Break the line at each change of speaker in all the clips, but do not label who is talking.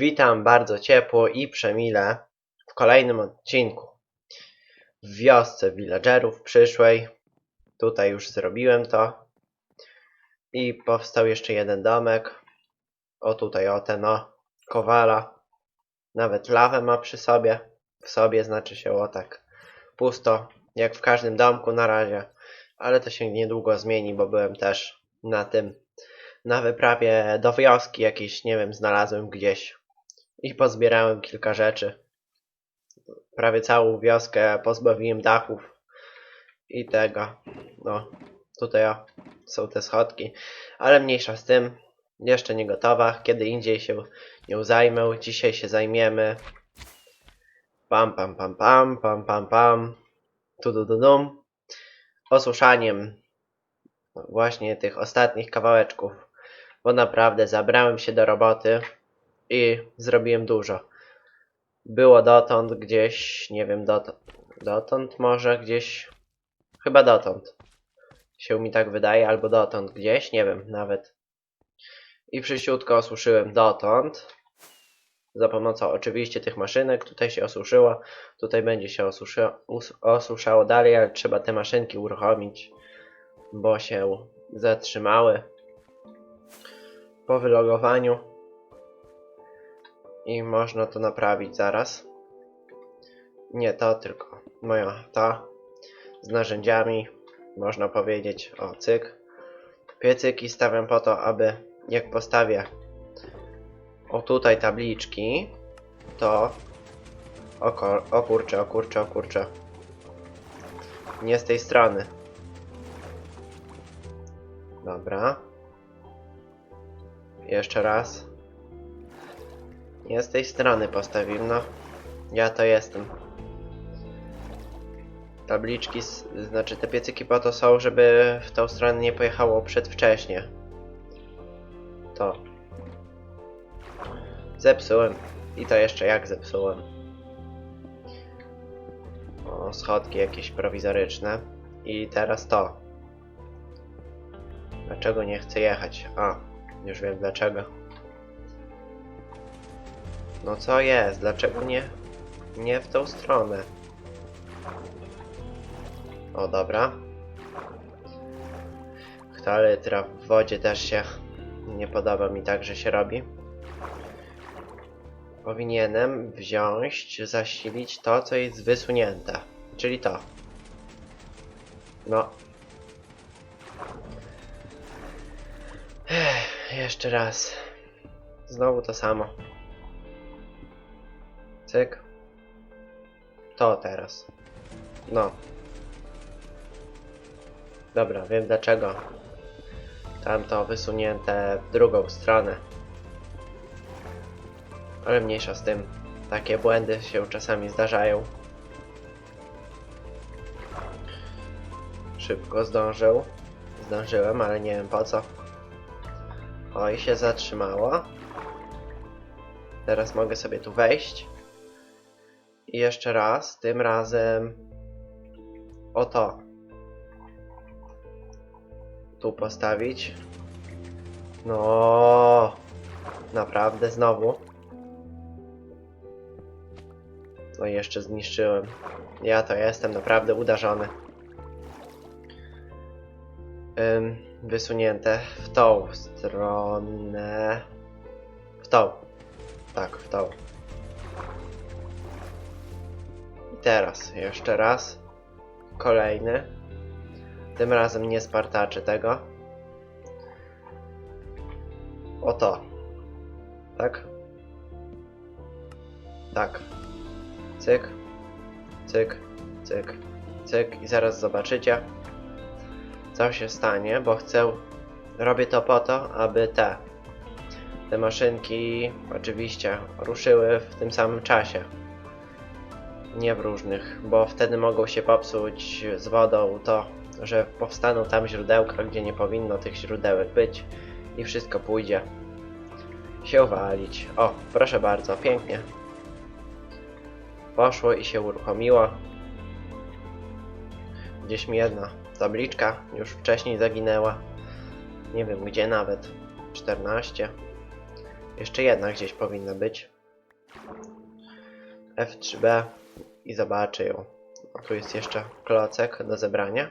Witam bardzo ciepło i przemile w kolejnym odcinku. W wiosce villagerów przyszłej. Tutaj już zrobiłem to. I powstał jeszcze jeden domek. O tutaj, o ten o. Kowala. Nawet lawę ma przy sobie. W sobie znaczy się o tak. Pusto. Jak w każdym domku na razie. Ale to się niedługo zmieni, bo byłem też na tym. Na wyprawie do wioski jakieś, nie wiem, znalazłem gdzieś i pozbierałem kilka rzeczy. Prawie całą wioskę pozbawiłem dachów i tego. No, tutaj o, są te schodki, ale mniejsza z tym. Jeszcze nie gotowa, kiedy indziej się nią zajmę. Dzisiaj się zajmiemy. Pam, pam, pam, pam, pam, pam, pam. Tu, du, du, dum. Osuszaniem właśnie tych ostatnich kawałeczków, bo naprawdę zabrałem się do roboty i zrobiłem dużo. Było dotąd gdzieś, nie wiem, dotąd, dotąd może gdzieś, chyba dotąd się mi tak wydaje, albo dotąd gdzieś, nie wiem nawet. I przysiutko osuszyłem dotąd, za pomocą oczywiście tych maszynek, tutaj się osuszyło, tutaj będzie się osuszało dalej, ale trzeba te maszynki uruchomić, bo się zatrzymały po wylogowaniu i można to naprawić zaraz. Nie to, tylko moja ta z narzędziami, można powiedzieć, o cyk. Piecyki stawiam po to, aby jak postawię o tutaj tabliczki, to o, o kurczę, o kurczę, o kurczę. Nie z tej strony. Dobra. Jeszcze raz. Nie z tej strony postawiłem, no. Ja to jestem. Tabliczki, s- znaczy te piecyki po to są, żeby w tą stronę nie pojechało przedwcześnie. To. Zepsułem. I to jeszcze jak zepsułem. O, schodki jakieś prowizoryczne. I teraz to. Dlaczego nie chcę jechać? A, już wiem dlaczego. No co jest? Dlaczego nie? Nie w tą stronę. O, dobra. Hktaletra w wodzie też się nie podoba mi tak, że się robi. Powinienem wziąć, zasilić to, co jest wysunięte. Czyli to. No. Ech, jeszcze raz. Znowu to samo. Cyk. To teraz. No. Dobra, wiem dlaczego. Tamto wysunięte w drugą stronę. Ale mniejsza z tym. Takie błędy się czasami zdarzają. Szybko zdążył. Zdążyłem, ale nie wiem po co. Oj, się zatrzymało. Teraz mogę sobie tu wejść. I jeszcze raz, tym razem o to. Tu postawić. No, naprawdę znowu. No i jeszcze zniszczyłem. Ja to jestem naprawdę udarzony. Ym, wysunięte w tą stronę. W tą. Tak, w tą. Teraz jeszcze raz. Kolejny. Tym razem nie spartaczy tego. O to. Tak? Tak. Cyk. Cyk. Cyk. Cyk. I zaraz zobaczycie, co się stanie, bo chcę... Robię to po to, aby te... Te maszynki oczywiście ruszyły w tym samym czasie. Nie w różnych, bo wtedy mogą się popsuć z wodą to, że powstaną tam źródełka, gdzie nie powinno tych źródełek być i wszystko pójdzie się walić. O, proszę bardzo, pięknie. Poszło i się uruchomiło. Gdzieś mi jedna tabliczka już wcześniej zaginęła. Nie wiem gdzie nawet. 14. Jeszcze jedna gdzieś powinna być. F3B i zobaczę ją. O, tu jest jeszcze klocek do zebrania.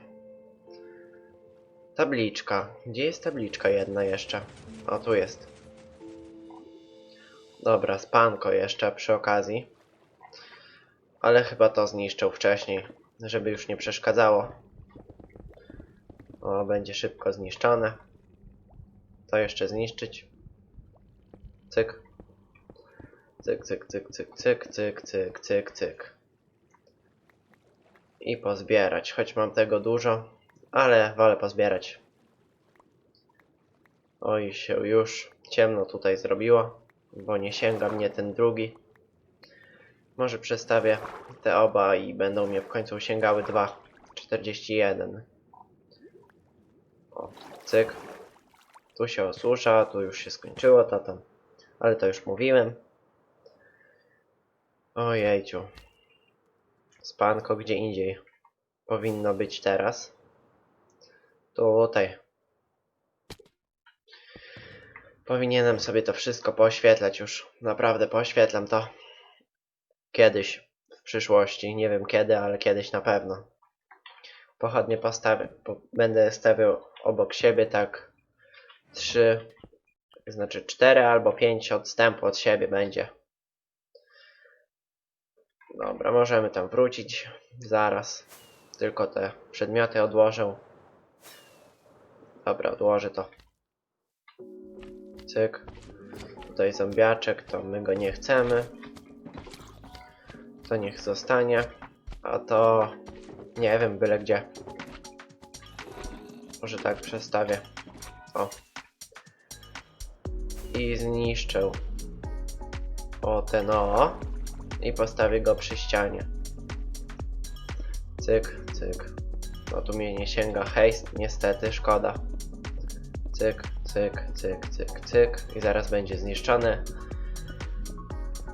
Tabliczka. Gdzie jest tabliczka jedna jeszcze? O, tu jest. Dobra, spanko jeszcze przy okazji. Ale chyba to zniszczył wcześniej, żeby już nie przeszkadzało. O, będzie szybko zniszczone. To jeszcze zniszczyć. Cyk. Cyk, cyk, cyk, cyk, cyk, cyk, cyk, cyk, cyk. I pozbierać, choć mam tego dużo, ale wolę pozbierać. Oj, się już ciemno tutaj zrobiło, bo nie sięga mnie ten drugi. Może przestawię te oba i będą mnie w końcu sięgały dwa. 41. O, cyk. Tu się osusza, tu już się skończyło to tam. Ale to już mówiłem. Ojejciu. Spanko gdzie indziej. Powinno być teraz. Tutaj. Powinienem sobie to wszystko pooświetlać już. Naprawdę pooświetlam to. Kiedyś. W przyszłości. Nie wiem kiedy, ale kiedyś na pewno. Pochodnie postawię. Po, będę stawiał obok siebie tak trzy, znaczy cztery albo pięć odstępu od siebie będzie. Dobra, możemy tam wrócić zaraz. Tylko te przedmioty odłożę. Dobra, odłożę to. Cyk. Tutaj zombiaczek, to my go nie chcemy. To niech zostanie. A to... Nie wiem, byle gdzie. Może tak przestawię. O. I zniszczę. O, ten o. I postawię go przy ścianie. Cyk, cyk. No tu mnie nie sięga hejst, niestety, szkoda. Cyk, cyk, cyk, cyk, cyk. I zaraz będzie zniszczony.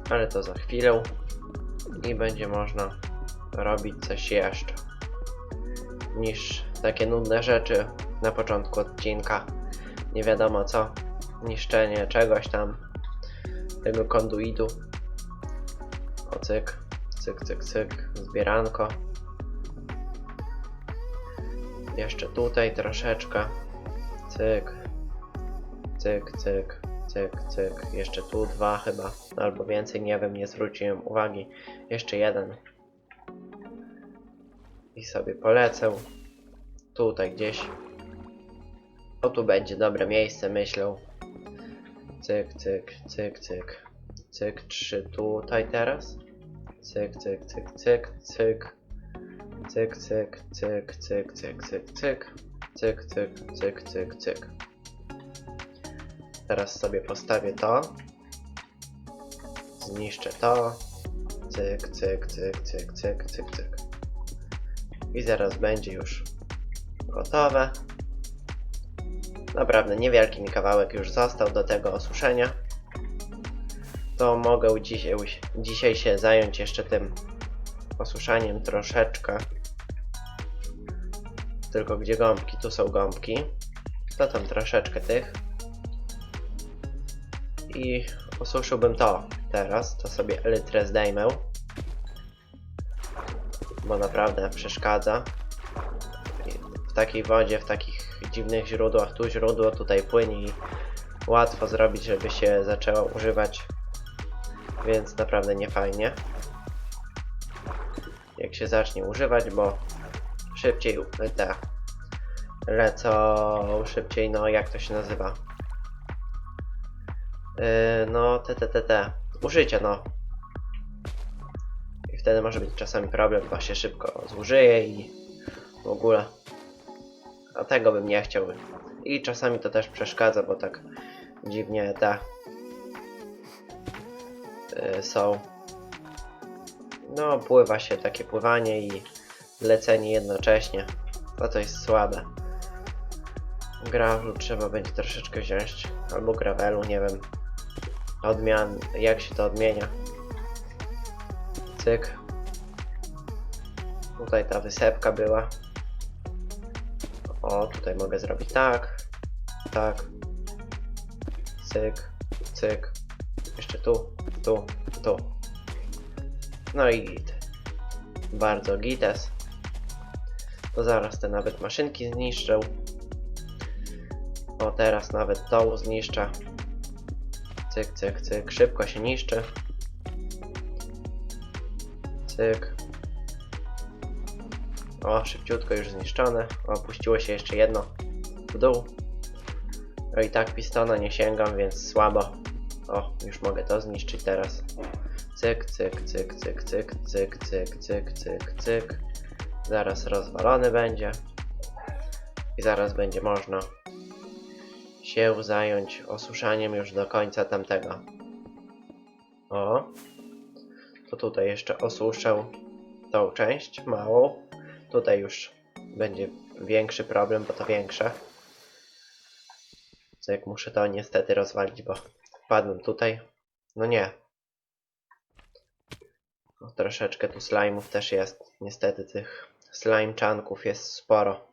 Ale to za chwilę. I będzie można robić coś jeszcze. Niż takie nudne rzeczy na początku odcinka. Nie wiadomo co. Niszczenie czegoś tam. Tego konduitu. Cyk, cyk, cyk, cyk. Zbieranko. Jeszcze tutaj troszeczkę. Cyk. Cyk, cyk, cyk, cyk. Jeszcze tu dwa chyba. Albo więcej, nie wiem, nie zwróciłem uwagi. Jeszcze jeden. I sobie polecę. Tutaj gdzieś. O tu będzie dobre miejsce, myślę. Cyk, cyk, cyk, cyk. Cyk, trzy tutaj teraz. Cyk, cyk, cyk, cyk, cyk. Cyk, cyk, cyk, cyk, cyk, cyk, cyk. Cyk, cyk, cyk, cyk, cyk. Teraz sobie postawię to. Zniszczę to. Cyk, cyk, cyk, cyk, cyk, cyk, cyk. I zaraz będzie już gotowe. Naprawdę niewielki mi kawałek już został do tego osuszenia. To mogę dzisiaj, dzisiaj się zająć jeszcze tym osuszaniem troszeczkę. Tylko gdzie gąbki? Tu są gąbki. To tam troszeczkę tych. I osuszyłbym to teraz. To sobie elytrę zdejmę. Bo naprawdę przeszkadza. W takiej wodzie, w takich dziwnych źródłach. Tu źródło, tutaj płynie i łatwo zrobić, żeby się zaczęło używać. Więc naprawdę nie fajnie. Jak się zacznie używać, bo szybciej te lecą szybciej, no jak to się nazywa? Yy, no, te, te, te, te. Użycie, no. I wtedy może być czasami problem, bo się szybko zużyje i w ogóle. A tego bym nie chciał. I czasami to też przeszkadza, bo tak dziwnie yy, są. No, pływa się takie pływanie i lecenie jednocześnie. No to jest słabe. Gravelu trzeba będzie troszeczkę wziąć. Albo gravelu, nie wiem. Odmian, jak się to odmienia. Cyk. Tutaj ta wysepka była. O, tutaj mogę zrobić tak. Tak. Cyk, cyk, Jeszcze tu, tu, tu. No i git. Bardzo gites. To zaraz te nawet maszynki zniszczę. O, teraz nawet tą zniszczę. Cyk, cyk, cyk. Szybko się niszczy. Cyk. O, szybciutko już zniszczone. Opuściło się jeszcze jedno w dół. No i tak pistona nie sięgam, więc słabo. O, już mogę to zniszczyć teraz. Cyk, cyk, cyk, cyk, cyk, cyk, cyk, cyk, cyk, cyk. Zaraz rozwalony będzie. I zaraz będzie można się zająć osuszaniem już do końca tamtego. O. To tutaj jeszcze osuszę tą część małą. Tutaj już będzie większy problem, bo to większe. Cyk, muszę to niestety rozwalić, bo wpadłem tutaj. No nie. O, troszeczkę tu slime'ów też jest. Niestety tych slime czanków jest sporo.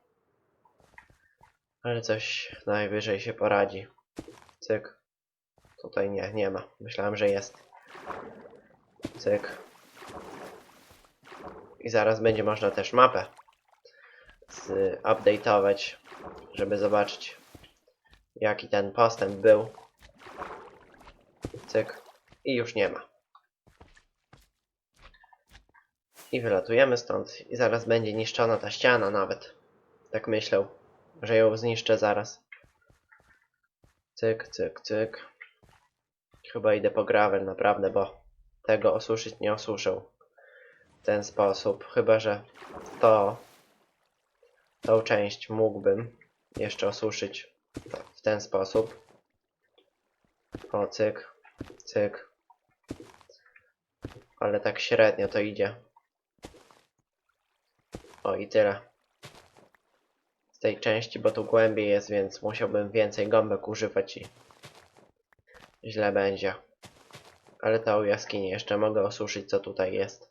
Ale coś najwyżej się poradzi. Cyk. Tutaj nie, nie ma. Myślałem, że jest. Cyk. I zaraz będzie można też mapę update'ować, żeby zobaczyć jaki ten postęp był. Cyk. I już nie ma. I wylatujemy stąd i zaraz będzie niszczona ta ściana nawet. Tak myślę, że ją zniszczę zaraz. Cyk, cyk, cyk. Chyba idę po gravel naprawdę, bo tego osuszyć nie osuszę w ten sposób. Chyba, że to tą część mógłbym jeszcze osuszyć w ten sposób. O, cyk, cyk. Ale tak średnio to idzie. O, i tyle. Z tej części, bo tu głębiej jest, więc musiałbym więcej gąbek używać i źle będzie. Ale tą jaskinię jeszcze mogę osuszyć, co tutaj jest.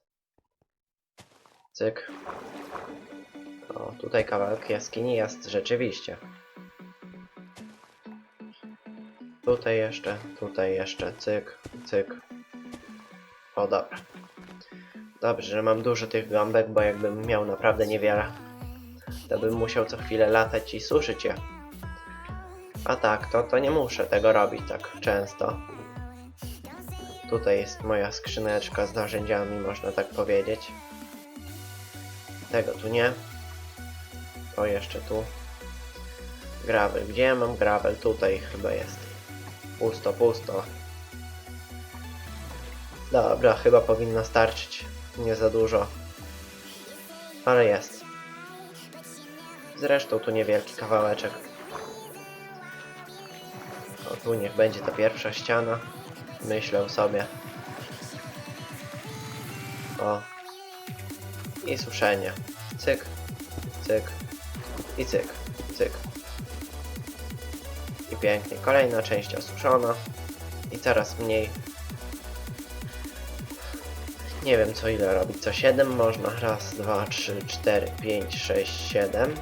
Cyk. O, tutaj kawałek jaskini jest rzeczywiście. Tutaj jeszcze, tutaj jeszcze, cyk, cyk. O, dobra. Dobrze, że mam dużo tych gąbek, bo jakbym miał naprawdę niewiele, to bym musiał co chwilę latać i suszyć je. A tak, to, to nie muszę tego robić tak często. Tutaj jest moja skrzyneczka z narzędziami, można tak powiedzieć. Tego tu nie. To jeszcze tu. Gravel. Gdzie ja mam gravel? Tutaj chyba jest. Pusto, pusto. Dobra, chyba powinno starczyć. Nie za dużo. Ale jest. Zresztą tu niewielki kawałeczek. O, tu niech będzie ta pierwsza ściana. Myślę sobie. O. I suszenie. Cyk, cyk i cyk, cyk. Pięknie. Kolejna część osuszona. I coraz mniej. Nie wiem co ile robić. Co 7 można. Raz, dwa, trzy, cztery, pięć, sześć, siedem.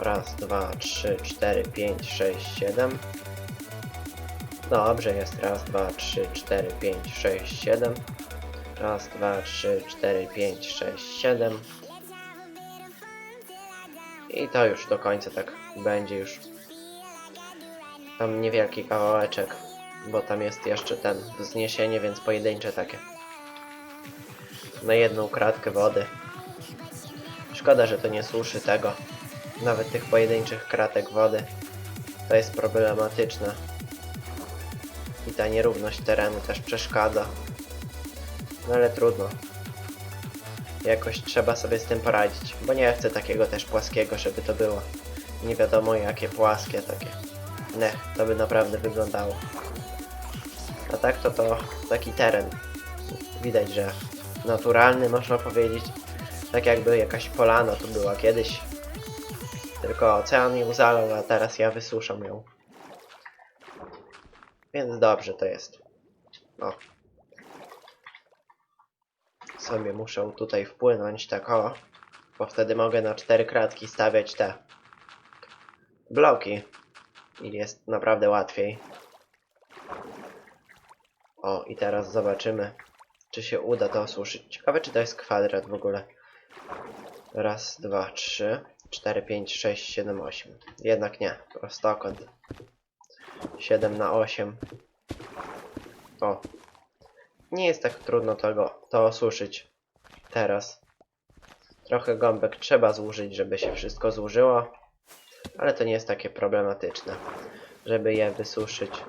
Raz, dwa, trzy, cztery, pięć, sześć, siedem. Dobrze jest. Raz, dwa, trzy, cztery, pięć, sześć, siedem. Raz, dwa, trzy, cztery, pięć, sześć, siedem. I to już do końca tak będzie już. Tam niewielki kawałeczek, bo tam jest jeszcze ten wzniesienie, więc pojedyncze takie. Na jedną kratkę wody. Szkoda, że to nie suszy tego. Nawet tych pojedynczych kratek wody. To jest problematyczne. I ta nierówność terenu też przeszkadza. No ale trudno. Jakoś trzeba sobie z tym poradzić, bo nie chcę takiego też płaskiego, żeby to było. Nie wiadomo jakie płaskie takie. Ne, to by naprawdę wyglądało. A tak to to taki teren. Widać, że naturalny można powiedzieć. Tak jakby jakaś polana tu była kiedyś. Tylko ocean ją zalał, a teraz ja wysuszam ją. Więc dobrze to jest. O, sobie muszę tutaj wpłynąć tak o, bo wtedy mogę na cztery kratki stawiać te bloki i jest naprawdę łatwiej. O, i teraz zobaczymy, czy się uda to osuszyć. Ciekawe, czy to jest kwadrat w ogóle. Raz, dwa, trzy, cztery, pięć, sześć, siedem, osiem. Jednak nie, prostokąt. 7 na 8. O. Nie jest tak trudno tego, to osuszyć. Teraz. Trochę gąbek trzeba złożyć, żeby się wszystko złożyło. Ale to nie jest takie problematyczne, żeby je wysuszyć.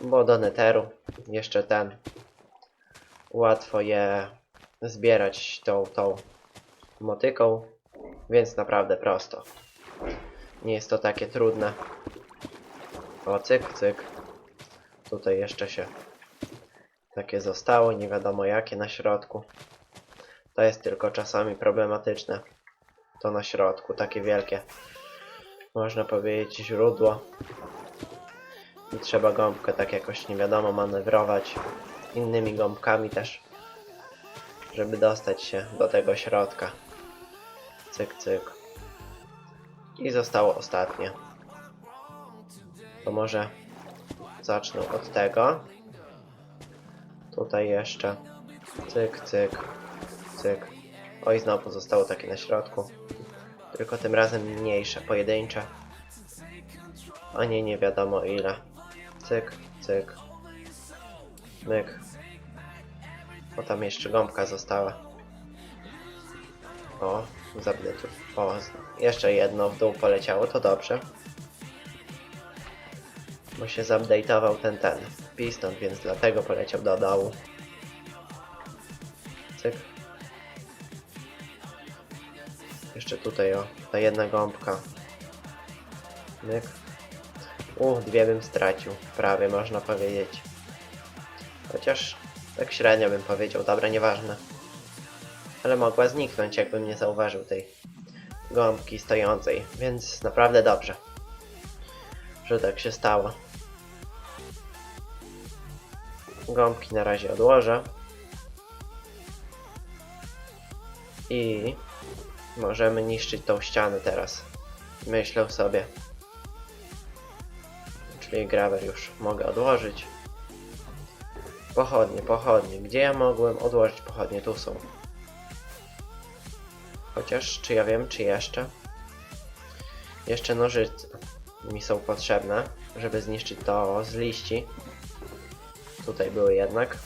Bo do neteru jeszcze ten łatwo je zbierać tą, tą motyką, więc naprawdę prosto. Nie jest to takie trudne. O, cyk, cyk. Tutaj jeszcze się takie zostało, nie wiadomo jakie na środku. To jest tylko czasami problematyczne. To na środku, takie wielkie. Można powiedzieć źródło. I trzeba gąbkę tak jakoś nie wiadomo manewrować. Innymi gąbkami też. Żeby dostać się do tego środka. Cyk, cyk. I zostało ostatnie. To może zacznę od tego. Tutaj jeszcze. Cyk, cyk, cyk. Oj, znowu zostało takie na środku. Tylko tym razem mniejsze, pojedyncze. A nie, nie wiadomo ile. Cyk, cyk. Myk. O, tam jeszcze gąbka została. O, zabnę tu. O, jeszcze jedno w dół poleciało, to dobrze. Bo się zupdate'ował ten, ten piston, więc dlatego poleciał do dołu. Jeszcze tutaj, o, ta jedna gąbka. Myk. U, dwie bym stracił, prawie można powiedzieć. Chociaż tak średnio bym powiedział, dobra, nieważne. Ale mogła zniknąć, jakbym nie zauważył tej gąbki stojącej, więc naprawdę dobrze, że tak się stało. Gąbki na razie odłożę. I możemy niszczyć tą ścianę teraz. Myślę sobie. Czyli grawer już mogę odłożyć. Pochodnie, pochodnie. Gdzie ja mogłem odłożyć pochodnie? Tu są. Chociaż, czy ja wiem, czy jeszcze? Jeszcze nożyce mi są potrzebne, żeby zniszczyć to z liści. Tutaj były jednak.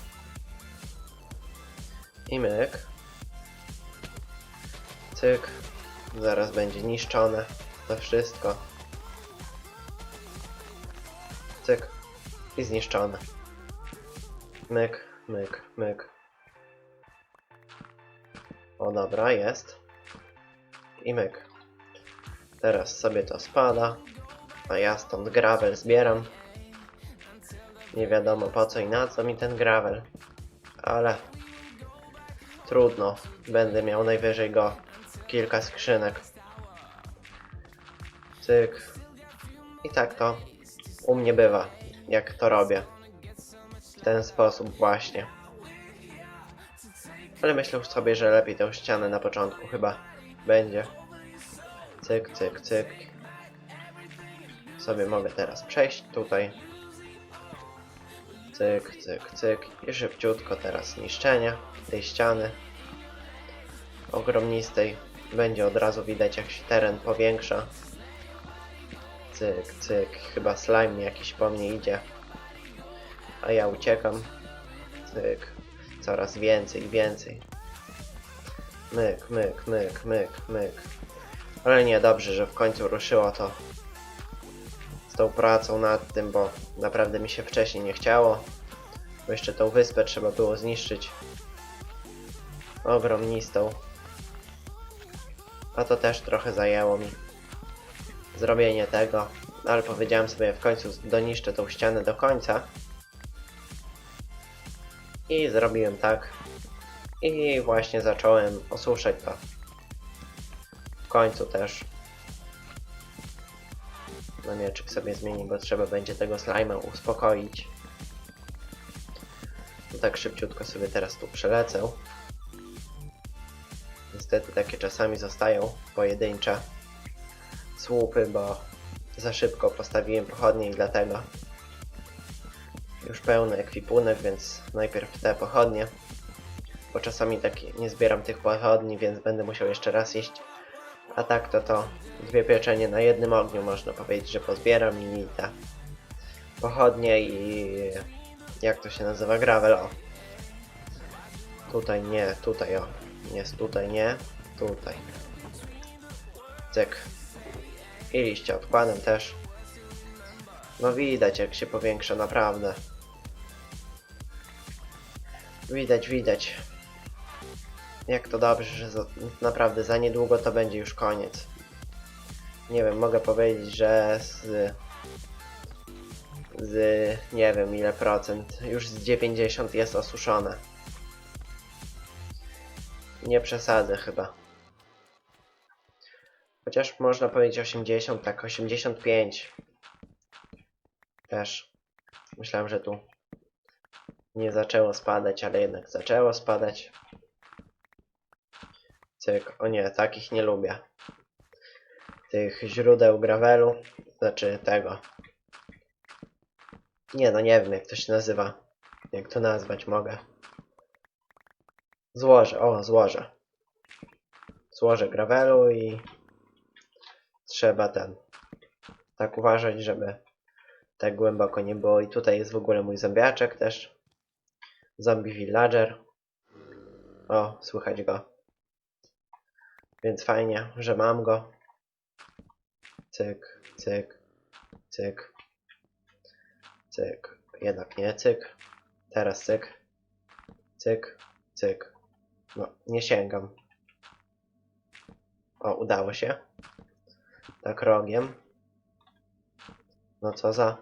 I myk. Cyk. Zaraz będzie niszczone to wszystko. Cyk. I zniszczone. Myk, myk, myk. O dobra, jest. I myk. Teraz sobie to spada. A ja stąd gravel zbieram. Nie wiadomo po co i na co mi ten gravel. Ale trudno. Będę miał najwyżej go kilka skrzynek. Cyk. I tak to u mnie bywa, jak to robię. W ten sposób właśnie. Ale myślę sobie, że lepiej tę ścianę na początku chyba będzie. Cyk, cyk, cyk. Sobie mogę teraz przejść tutaj. Cyk, cyk, cyk. I szybciutko teraz niszczenie tej ściany ogromnistej. Będzie od razu widać jak się teren powiększa. Cyk, cyk. Chyba slime jakiś po mnie idzie. A ja uciekam. Cyk. Coraz więcej więcej. Myk, myk, myk, myk, myk. Ale nie, dobrze, że w końcu ruszyło to z tą pracą nad tym, bo naprawdę mi się wcześniej nie chciało. Bo jeszcze tą wyspę trzeba było zniszczyć. Ogromnistą. A to też trochę zajęło mi zrobienie tego. Ale powiedziałem sobie, w końcu doniszczę tą ścianę do końca. I zrobiłem tak. I właśnie zacząłem osuszać to. W końcu też. No mieczyk sobie zmieni, bo trzeba będzie tego slime'a uspokoić. No tak szybciutko sobie teraz tu przelecę. Niestety takie czasami zostają pojedyncze słupy, bo za szybko postawiłem pochodnie i dlatego już pełny ekwipunek, więc najpierw te pochodnie. Bo czasami tak nie zbieram tych pochodni, więc będę musiał jeszcze raz iść. A tak to to dwie pieczenie na jednym ogniu można powiedzieć, że pozbieram i te pochodnie i jak to się nazywa? Gravel, o. Tutaj nie, tutaj o. Jest tutaj nie, tutaj. Cyk. I liście odkładam też. No widać jak się powiększa naprawdę. Widać, widać. Jak to dobrze, że za, naprawdę za niedługo to będzie już koniec. Nie wiem, mogę powiedzieć, że z... Z... nie wiem ile procent. Już z 90 jest osuszone. Nie przesadzę chyba. Chociaż można powiedzieć 80, tak 85. Też. Myślałem, że tu nie zaczęło spadać, ale jednak zaczęło spadać. Cyk. O nie, takich nie lubię. Tych źródeł gravelu. Znaczy tego. Nie no, nie wiem jak to się nazywa. Jak to nazwać mogę. Złoże, o, złoże. Złoże gravelu i trzeba ten tak uważać, żeby tak głęboko nie było. I tutaj jest w ogóle mój zombiaczek też. Zombie villager. O, słychać go. Więc fajnie, że mam go. Cyk, cyk, cyk, cyk. Jednak nie cyk. Teraz cyk. Cyk, cyk. No, nie sięgam. O, udało się. Tak rogiem. No co za...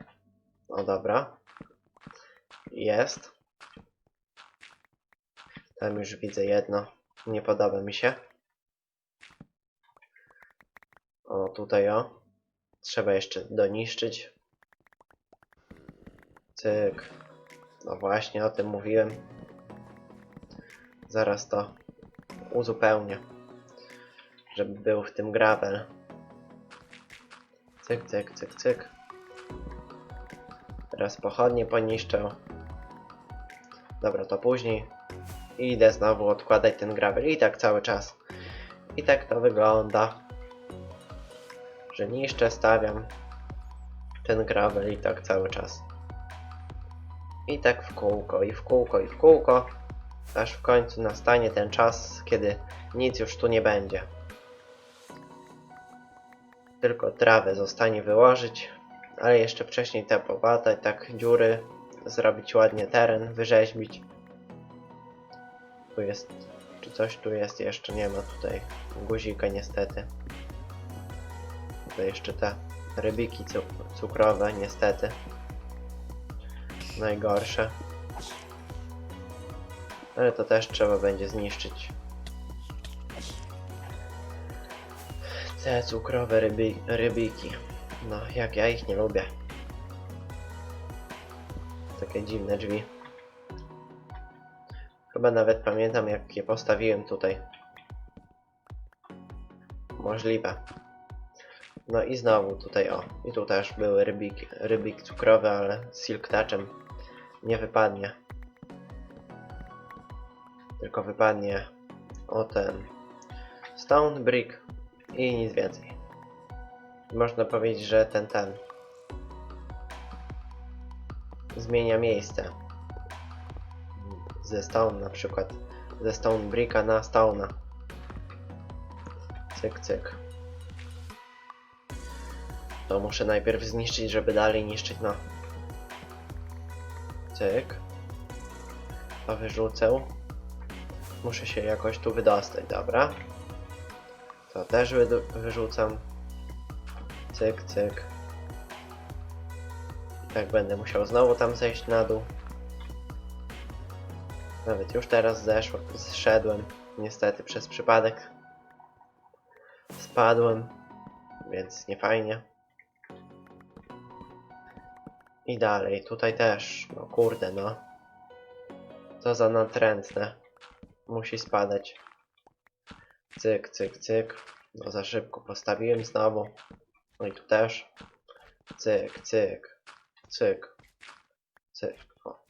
No dobra. Jest. Tam już widzę jedno. Nie podoba mi się. O, tutaj o. Trzeba jeszcze doniszczyć. Cyk. No właśnie, o tym mówiłem. Zaraz to uzupełnię. Żeby był w tym gravel. Cyk, cyk, cyk, cyk. Teraz pochodnie poniszczę. Dobra, to później. I idę znowu odkładać ten gravel. I tak cały czas. I tak to wygląda. Że niszczę, stawiam ten gravel i tak cały czas. I tak w kółko, i w kółko, i w kółko. Aż w końcu nastanie ten czas, kiedy nic już tu nie będzie. Tylko trawę zostanie wyłożyć, ale jeszcze wcześniej te tak dziury, zrobić ładnie teren, wyrzeźbić. Tu jest, czy coś tu jest jeszcze, nie ma tutaj guzika niestety. Tutaj jeszcze te rybiki cu cukrowe niestety. Najgorsze. Ale to też trzeba będzie zniszczyć. Te cukrowe rybi rybiki. No, jak ja ich nie lubię. Takie dziwne drzwi. Chyba nawet pamiętam jak je postawiłem tutaj. Możliwe. No i znowu tutaj o. I tu też były rybiki, rybik cukrowy, ale z silk touchem nie wypadnie. Tylko wypadnie o ten stone brick i nic więcej. Można powiedzieć, że ten ten zmienia miejsce ze stone na przykład ze stone bricka na stone'a cyk cyk. To muszę najpierw zniszczyć, żeby dalej niszczyć no. Cyk. A wyrzucę muszę się jakoś tu wydostać, dobra to też wy wyrzucam cyk cyk tak będę musiał znowu tam zejść na dół nawet już teraz zeszło, zszedłem. Niestety przez przypadek. Spadłem. Więc nie fajnie. I dalej, tutaj też. No kurde, no. Co za natrętne. Musi spadać. Cyk, cyk, cyk. No za szybko postawiłem znowu. No i tu też. Cyk, cyk, cyk, cyk. O.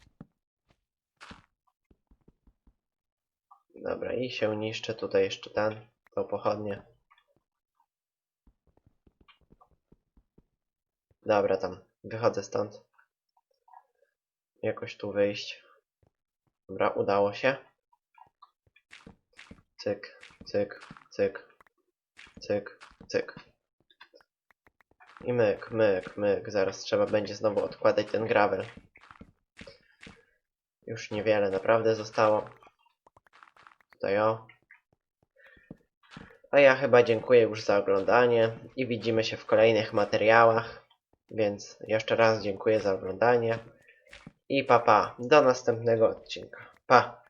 Dobra, i się niszczę tutaj jeszcze ten, tą pochodnię. Dobra, tam. Wychodzę stąd. Jakoś tu wyjść. Dobra, udało się. Cyk, cyk, cyk, cyk, cyk. I myk, myk, myk. Zaraz trzeba będzie znowu odkładać ten gravel. Już niewiele naprawdę zostało. Tutaj o. A ja chyba dziękuję już za oglądanie i widzimy się w kolejnych materiałach. Więc jeszcze raz dziękuję za oglądanie. I pa pa, do następnego odcinka. Pa!